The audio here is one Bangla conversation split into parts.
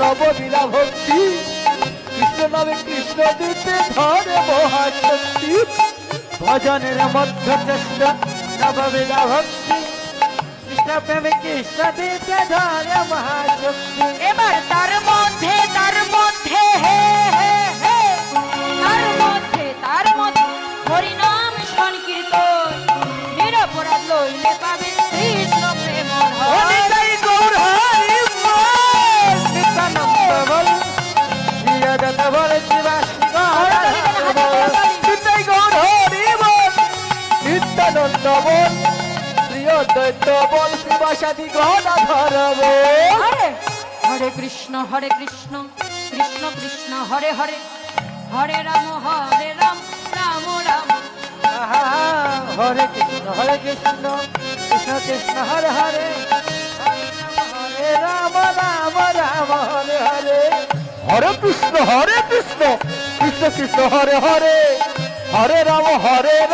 নবলীলা ভক্তি কৃষ্ণ নামে কৃষ্ণ দিতে ধরে মহাশক্তি। ভজনের মধ্য চেষ্টা নবলীলা ভক্তি কৃষ্ণ প্রেমে কৃষ্ণ দিতে ধরে মহাশক্তি। এবার তার মধ্যে তার মধ্যে তার মধ্যে তার মধ্যে হরিনাম সংকীর্তন। বল প্রিয় দৈত্য বল শিবাসাদি গণাধর বল হরে হরে কৃষ্ণ হরে কৃষ্ণ কৃষ্ণ কৃষ্ণ হরে হরে। হরে রাম হরে রাম রাম রাম। আহা, হরে কৃষ্ণ হরে কৃষ্ণ কৃষ্ণ কৃষ্ণ হরে হরে। হরে রাম রাম রাম হরে হরে। হরে কৃষ্ণ হরে কৃষ্ণ কৃষ্ণ কৃষ্ণ হরে হরে। হরে রাম হরে রাম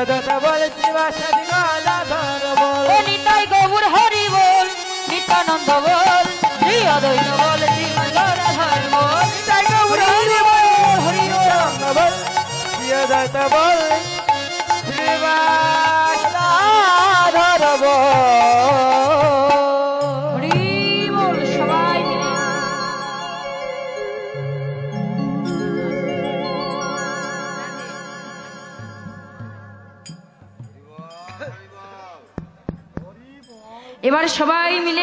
শ্রীয়দত বল শিবাসাদি গদাধর বল অনিতাই গৌর হরি বল নিত্যানন্দ বল শ্রী অদ্বৈত বল শ্রীবাস গদাধর বল জয় গৌর হরি বল হরি বল শ্রীয়দত বল শ্রীবাস এবার সবাই মিলে